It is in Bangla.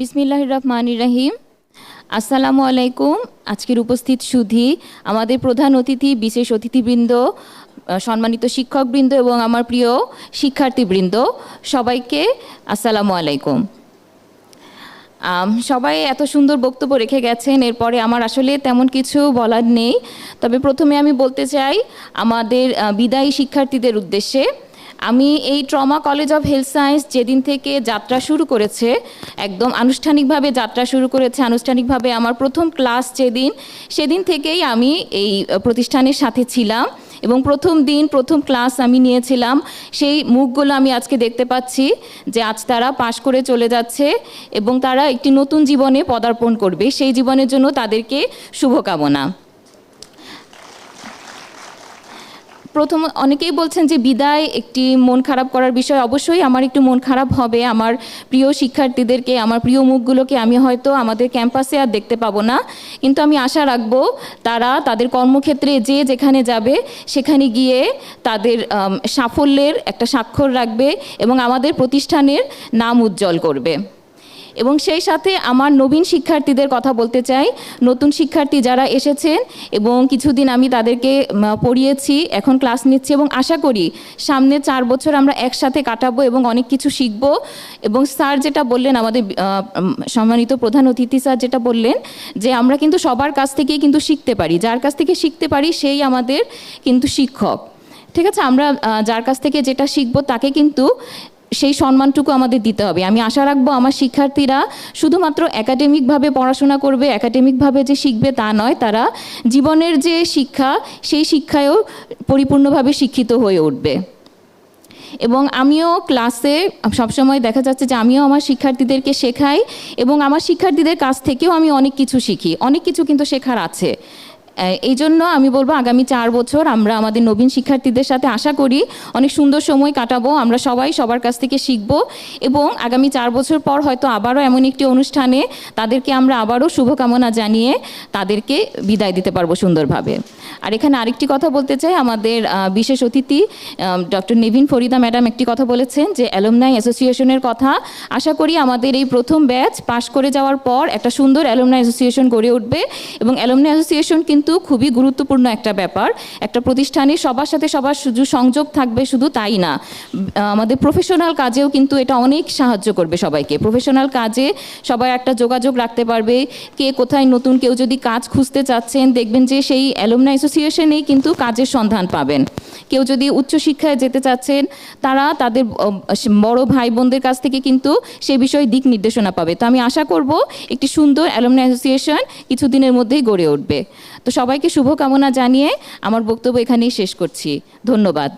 বিসমিল্লাহ রহমান রাহিম। আসসালামু আলাইকুম। আজকের উপস্থিত সুধী, আমাদের প্রধান অতিথি, বিশেষ অতিথিবৃন্দ সম্মানিত শিক্ষকবৃন্দ এবং আমার প্রিয় শিক্ষার্থীবৃন্দ, সবাইকে আসসালামু আলাইকুম। সবাই এত সুন্দর বক্তব্য রেখে গেছেন, এরপরে আমার আসলে তেমন কিছু বলার নেই। তবে প্রথমে আমি বলতে চাই, আমাদের বিদায়ী শিক্ষার্থীদের উদ্দেশ্যে আমি এই trauma college of health science যেদিন থেকে যাত্রা শুরু করেছে, একদম আনুষ্ঠানিকভাবে যাত্রা শুরু করেছে, আনুষ্ঠানিকভাবে আমার প্রথম ক্লাস যেদিন, সেদিন থেকেই আমি এই প্রতিষ্ঠানের সাথে ছিলাম এবং প্রথম দিন, প্রথম ক্লাস আমি নিয়েছিলাম। সেই মুখগুলো আমি আজকে দেখতে পাচ্ছি যে আজ তারা পাশ করে চলে যাচ্ছে এবং তারা একটি নতুন জীবনে পদার্পণ করবে। সেই জীবনের জন্য তাদেরকে শুভকামনা। প্রথম অনেকেই বলছেন যে বিদায় একটি মন খারাপ করার বিষয়। অবশ্যই আমার একটু মন খারাপ হবে। আমার প্রিয় শিক্ষার্থীদেরকে, আমার প্রিয় মুখগুলোকে আমি হয়তো আমাদের ক্যাম্পাসে আর দেখতে পাবো না। কিন্তু আমি আশা রাখব তারা তাদের কর্মক্ষেত্রে যে যেখানে যাবে, সেখানে গিয়ে তাদের সাফল্যের একটা স্বাক্ষর রাখবে এবং আমাদের প্রতিষ্ঠানের নাম উজ্জ্বল করবে। এবং সেই সাথে আমার নবীন শিক্ষার্থীদের কথা বলতে চাই। নতুন শিক্ষার্থী যারা এসেছেন এবং কিছুদিন আমি তাদেরকে পড়িয়েছি, এখন ক্লাস নিচ্ছি এবং আশা করি সামনে চার বছর আমরা একসাথে কাটাবো এবং অনেক কিছু শিখব। এবং স্যার যেটা বললেন, আমাদের সম্মানিত প্রধান অতিথি স্যার যেটা বললেন যে আমরা কিন্তু সবার কাছ থেকেই কিন্তু শিখতে পারি। যার কাছ থেকে শিখতে পারি সেই আমাদের কিন্তু শিক্ষক। ঠিক আছে? আমরা যার কাছ থেকে যেটা শিখব তাকে কিন্তু সেই সম্মানটুকু আমাদের দিতে হবে। আমি আশা রাখব আমার শিক্ষার্থীরা শুধুমাত্র একাডেমিকভাবে পড়াশোনা করবে, একাডেমিকভাবে যে শিখবে তা নয়, তারা জীবনের যে শিক্ষা, সেই শিক্ষায়ও পরিপূর্ণভাবে শিক্ষিত হয়ে উঠবে। এবং আমিও ক্লাসে সবসময় দেখা যাচ্ছে যে আমিও আমার শিক্ষার্থীদেরকে শেখাই এবং আমার শিক্ষার্থীদের কাছ থেকেও আমি অনেক কিছু শিখি। অনেক কিছু কিন্তু শেখার আছে। এই জন্য আমি বলব আগামী চার বছর আমরা আমাদের নবীন শিক্ষার্থীদের সাথে আশা করি অনেক সুন্দর সময় কাটাবো, আমরা সবাই সবার কাছ থেকে শিখব এবং আগামী চার বছর পর হয়তো আবারও এমন একটি অনুষ্ঠানে তাদেরকে আমরা আবারও শুভকামনা জানিয়ে তাদেরকে বিদায় দিতে পারব সুন্দরভাবে। আর এখানে আরেকটি কথা বলতে চাই, আমাদের বিশেষ অতিথি ডক্টর নেভিন ফরিদা ম্যাডাম একটি কথা বলেছেন যে অ্যালুমনাই অ্যাসোসিয়েশনের কথা। আশা করি আমাদের এই প্রথম ব্যাচ পাশ করে যাওয়ার পর একটা সুন্দর অ্যালুমনাই অ্যাসোসিয়েশন গড়ে উঠবে এবং অ্যালুমনাই অ্যাসোসিয়েশন কিন্তু খুবই গুরুত্বপূর্ণ একটা ব্যাপার। একটা প্রতিষ্ঠানে সবার সাথে সবার শুধু সংযোগ থাকবে শুধু তাই না। আমাদের প্রফেশনাল কাজেও কিন্তু এটা অনেক সাহায্য করবে সবাইকে। প্রফেশনাল কাজে সবাই একটা যোগাযোগ রাখতে পারবে। কে কোথায় নতুন, কেউ যদি কাজ খুঁজতে চাচ্ছেন, দেখবেন যে সেই অ্যালুমনাই অ্যাসোসিয়েশনেই কিন্তু কাজের সন্ধান পাবেন। কেউ যদি উচ্চশিক্ষায় যেতে চাচ্ছেন, তারা তাদের বড় ভাই বোনদের কাছ থেকে কিন্তু সে বিষয়ে দিক নির্দেশনা পাবে। তো আমি আশা করব, একটি সুন্দর অ্যালুমনাই অ্যাসোসিয়েশন কিছুদিনের মধ্যেই গড়ে উঠবে। তো সবাইকে শুভকামনা জানিয়ে আমার বক্তব্য এখানেই শেষ করছি। ধন্যবাদ।